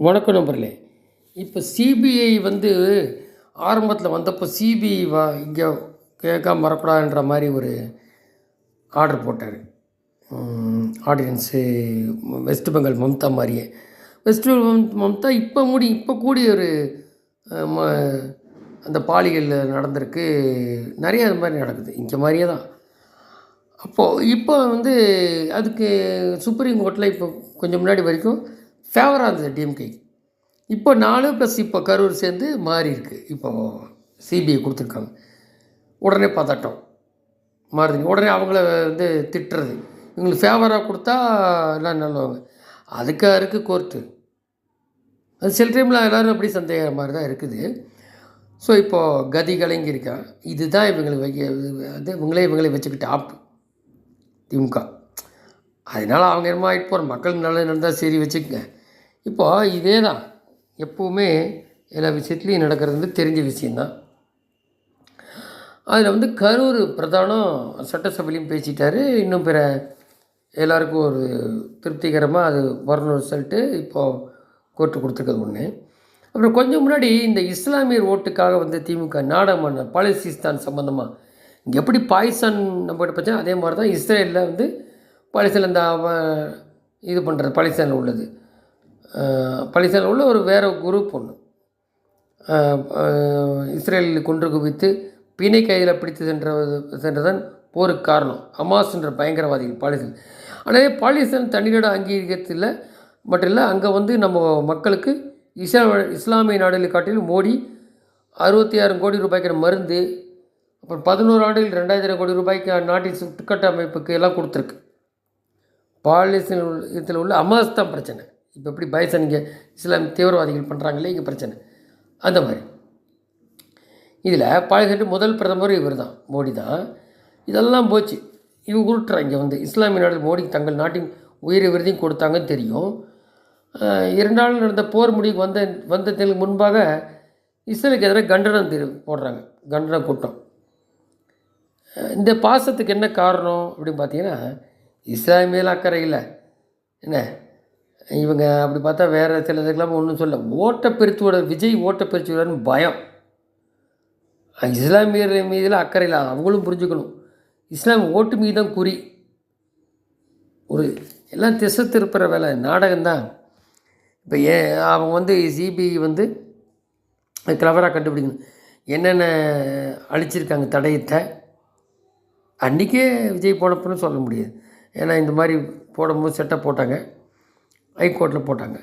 வணக்கம் நம்பர்களே இப்போ சிபிஐ வந்து ஆரம்பத்தில் வந்தப்போ சிபிஐ வா இங்கே கேட்காம வரக்கூடாதுன்ற மாதிரி ஒரு ஆர்டர் போட்டார். ஆடியன்ஸு வெஸ்ட் பெங்கால் மம்தா மாதிரியே. வெஸ்ட் பெங்கால் மம்தா இப்போ மூடி இப்போ கூடி ஒரு ம- அந்த பாலியல் நடந்திருக்கு. நிறைய அது மாதிரி நடக்குது. இங்கே மாதிரியே தான். அப்போது இப்போ வந்து அதுக்கு சுப்ரீம் கோர்ட்டில் இப்போ கொஞ்சம் முன்னாடி வரைக்கும் ஃபேவராக இருந்தது டிஎம்கேக்கு இப்போ நாலு ப்ளஸ் இப்போ கரூர் சேர்ந்து மாறி இருக்குது இப்போ சிபிஐ கொடுத்துருக்காங்க. உடனே பதட்டம். மாறுது உடனே அவங்கள வந்து திட்டுறது. இவங்களுக்கு ஃபேவராக கொடுத்தா எல்லாம் நல்லவங்க அதுக்காக இருக்குது கோர்ட்டு அது சில டைமில் எல்லோரும் அப்படி சந்தேகம் மாதிரி தான் இருக்குது. ஸோ இப்போது கதி கலங்கி இருக்கான் இதுதான் இவங்களுக்கு வைக்க அது இவங்களே இவங்களே வச்சுக்கிட்டு ஆப்பு திமுக அதனால் அவங்க என்னமோ ஆகிட்டு போகிற மக்களுக்கு நல்லது நடந்தால் சரி வச்சுக்கங்க. இப்போ இதே தான் எப்போவுமே எல்லா விஷயத்துலையும் நடக்கிறது வந்து தெரிஞ்ச விஷயந்தான் அதில் வந்து கரூர் பிரதானம் சட்டசபையிலையும் பேசிட்டார். இன்னும் பிற எல்லாருக்கும் ஒரு திருப்திகரமாக அது வரணும்னு சொல்லிட்டு இப்போது கோர்ட்டு கொடுத்துருக்கிறது ஒன்று அப்புறம் கொஞ்சம் முன்னாடி இந்த இஸ்லாமியர் ஓட்டுக்காக வந்து திமுக நாடகமான பாலிசிஸ்தான் சம்மந்தமாக இங்கே எப்படி பாகிஸ்தான் நம்ம கிட்ட அதே மாதிரி தான் இஸ்ரேலில் வந்து பாலிஸ்தான் இந்த இது பண்ணுறது பாலிஸ்தானில் உள்ளது. பாலிஸ்தானில் உள்ள ஒரு வேறு குரூப் ஒன்று இஸ்ரேலில் கொன்று குவித்து பிணை கையில் பிடித்து சென்ற சென்றதன் போருக்கு காரணம். ஹமாஸ் என்ற பயங்கரவாதிகள் பாலிஸ்தான் ஆனால் பாலிஸ்தான் தனியிட அங்கீகரிக்கத்தில் மட்டும் இல்லை அங்கே வந்து நம்ம மக்களுக்கு இஸ்லா இஸ்லாமிய நாடுகளை காட்டிலும் மோடி அறுபத்தி ஆறு கோடி ரூபாய்க்கான மருந்து அப்புறம் பதினோரு ஆண்டுகள் ரெண்டாயிரம் கோடி ரூபாய்க்கு நாட்டின் சுட்டுக்கட்ட அமைப்புக்கு எல்லாம் கொடுத்துருக்கு. பாலிசன் இதில் உள்ள அமாஸ் தான் பிரச்சனை. இப்போ எப்படி பயசன் இங்கே இஸ்லாம் தீவிரவாதிகள் பண்ணுறாங்களே இங்கே பிரச்சனை. அந்த மாதிரி. இதில் பழகிட்டு முதல் பிரதமர் இவர் தான் மோடி தான். இதெல்லாம் போச்சு. இவங்க உருட்டுறாங்க. இங்கே வந்து இஸ்லாமிய நாடு மோடிக்கு தங்கள் நாட்டின் உயிர் விருதையும் கொடுத்தாங்கன்னு தெரியும். அஹ் இரண்டு நாள் நடந்த போர் முடிவுக்கு வந்த வந்ததற்கு முன்பாக இஸ்ரேலுக்கு எதிராக கண்டனம் தெரி போடுறாங்க. கண்டன கூட்டம். இந்த பாசத்துக்கு என்ன காரணம் அப்படின்னு பார்த்தீங்கன்னா இஸ்லாமியல் அக்கறை இல்லை. என்ன? இவங்க அப்படி பார்த்தா வேறு சில இதுக்கெல்லாம் ஒன்றும் சொல்ல. ஓட்டப்பெருத்துவோட விஜய் ஓட்டப்பெருத்துவோடன்னு பயம். இஸ்லாமியர் மீதில் அக்கறை இல்லை. அவங்களும் புரிஞ்சுக்கணும். இஸ்லாம் ஓட்டு மீது தான் குறி. ஒரு எல்லாம் திசை திருப்புற வேலை. நாடகம்தான். இப்போ ஏ அவங்க வந்து சிபிஐ வந்து கிளவராக கண்டுபிடிக்கணும். என்னென்ன அழிச்சிருக்காங்க தடயத்தை? அன்றைக்கே விஜய் போனப்பன்னு சொல்ல முடியாது. ஏன்னா இந்த மாதிரி போடும்போது செட்டப் போட்டாங்க. ஹைகோர்ட்டில் போட்டாங்க.